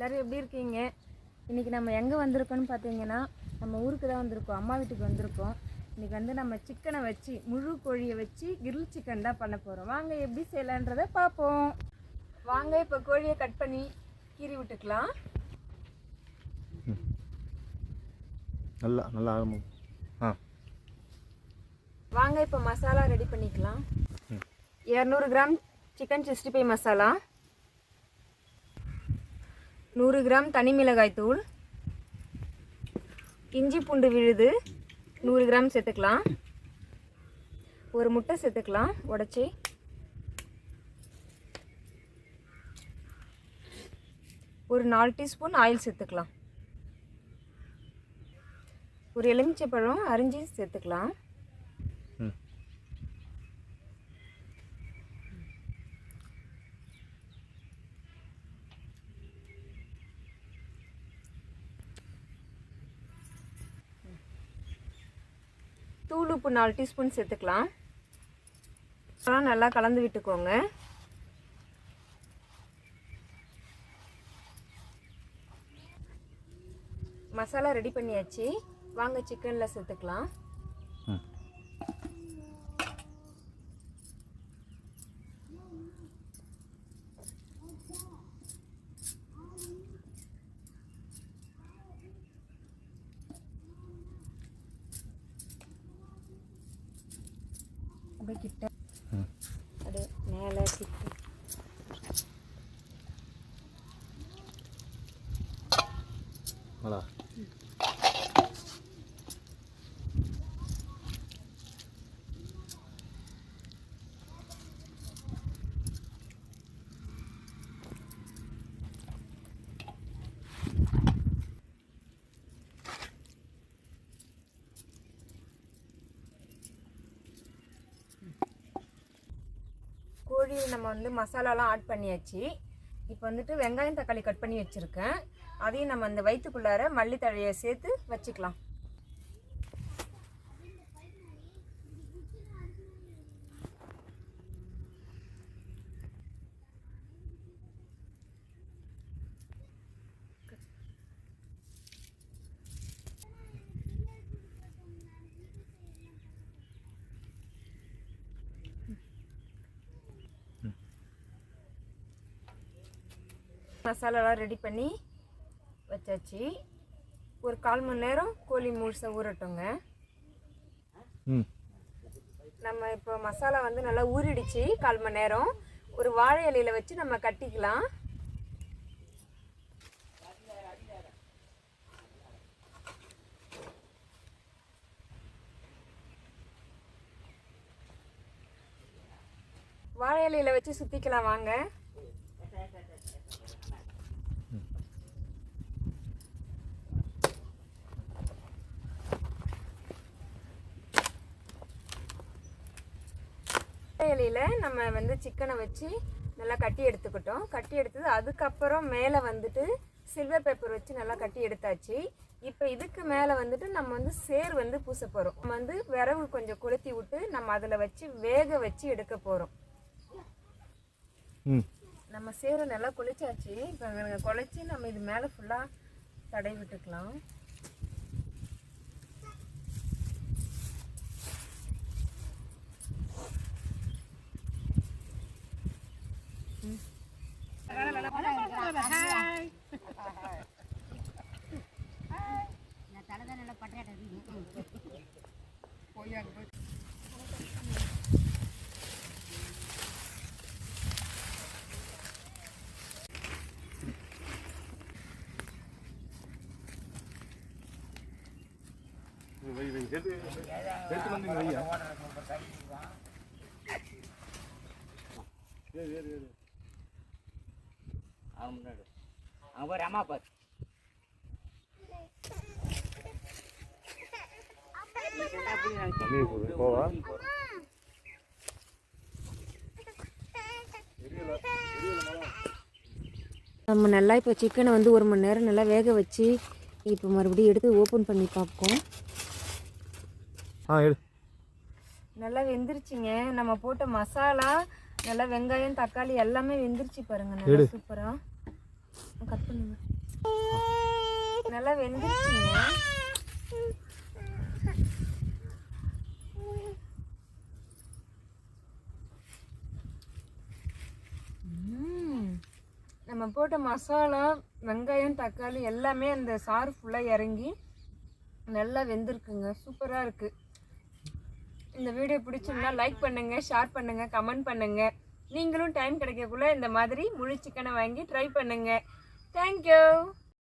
எல்லோரும் எப்படி இருக்கீங்க? இன்றைக்கி நம்ம எங்கே வந்திருக்கோம்னு பார்த்தீங்கன்னா நம்ம ஊருக்கு தான் வந்திருக்கோம். அம்மா வீட்டுக்கு வந்திருக்கோம். இன்றைக்கி வந்து நம்ம சிக்கனை வச்சு முழு கோழியை வச்சு கிரில் சிக்கன் தான் பண்ண போகிறோம் வாங்க எப்படி செய்யலான்றதை பார்ப்போம் வாங்க இப்போ கோழியை கட் பண்ணி கீறி விட்டுக்கலாம். நல்லா நல்லா ஆரம்பம் ஆ. வாங்க இப்போ மசாலா ரெடி பண்ணிக்கலாம். இரநூறு gram chicken sixty five masala. நூறு கிராம் தனி மிளகாய் தூள். இஞ்சி பூண்டு விழுது நூறு கிராம் சேர்த்துக்கலாம். ஒரு முட்டை சேர்த்துக்கலாம் உடச்சி. ஒரு நாலு டீஸ்பூன் ஆயில் சேர்த்துக்கலாம். ஒரு எலுமிச்சை பழம் அரிஞ்சு சேர்த்துக்கலாம். தூள் உப்பு நாலு டீஸ்பூன் சேர்த்துக்கலாம். அதெல்லாம் நல்லா கலந்து விட்டுக்கோங்க. மசாலா ரெடி பண்ணியாச்சு. வாங்க சிக்கனில் சேர்த்துக்கலாம். அப்படியே கிட்ட ம் அப்படியே மேலே கிட்ட நல்லா கோழி நம்ம வந்து மசாலாலாம் ஆட் பண்ணியாச்சு. இப்போ வந்துட்டு வெங்காயம் தக்காளி கட் பண்ணி வச்சுருக்கேன். அதையும் நம்ம அந்த வயிற்றுக்குள்ளார மல்லித்தழையை சேர்த்து வச்சுக்கலாம். மசாலாலாம் ரெடி பண்ணி வச்சாச்சு. ஒரு கால் மணி நேரம் கோழி முழுசாக ஊறட்டுங்க. நம்ம இப்போ மசாலா வந்து நல்லா ஊறிடுச்சு கால் மணி நேரம். ஒரு வாழை இலையில வச்சு நம்ம கட்டிக்கலாம். வாழை இலையில வச்சு சுத்திக்கலாம் வாங்க. இலையில நம்ம வந்து சிக்கனை வச்சு நல்லா கட்டி எடுத்துக்கிட்டோம். கட்டி எடுத்தது அதுக்கப்புறம் மேலே வந்துட்டு சில்வர் பேப்பர் வச்சு நல்லா கட்டி எடுத்தாச்சு. இப்போ இதுக்கு மேலே வந்துட்டு நம்ம வந்து சேர் வந்து பூச போகிறோம் நம்ம வந்து விறகு கொஞ்சம் கொளுத்தி விட்டு நம்ம அதில் வச்சு வேக வச்சு எடுக்க போகிறோம் நம்ம சேரை நல்லா குளிச்சாச்சு. இப்போ குழச்சி நம்ம இது மேலே ஃபுல்லாக தடவி விட்டுக்கலாம். bà hai நான் தலை தான் நல்லா பட்டாட்டது போய் அங்கே போய் சேர்த்து வந்தீங்க ஐயா அவன் முன்னாடி. அவன் போய் ரமா பாரு. நம்ம நல்லா இப்போ சிக்கனை வந்து ஒரு மணி நேரம் நல்லா வேக வச்சு இப்போ மறுபடியும் எடுத்து ஓப்பன் பண்ணி பார்ப்போம். நல்லா வெந்துருச்சுங்க. நம்ம போட்ட மசாலா நல்லா வெங்காயம் தக்காளி எல்லாமே வெந்துருச்சு பாருங்க. நல்லா சூப்பராக கட் பண்ணுங்க. நல்லா வெந்துருச்சுங்க. நம்ம போட்ட மசாலா வெங்காயம் தக்காளி எல்லாமே அந்த சாறு ஃபுல்லாக இறங்கி நல்லா வெந்திருக்குங்க. சூப்பராக இருக்குது இந்த வீடியோ பிடிச்சிருந்தா லைக் பண்ணுங்க ஷேர் பண்ணுங்க கமெண்ட் பண்ணுங்க. நீங்களும் டைம் கிடைக்கக்குள்ள இந்த மாதிரி முழு சிக்கனை வாங்கி ட்ரை பண்ணுங்கள் தேங்க்யூ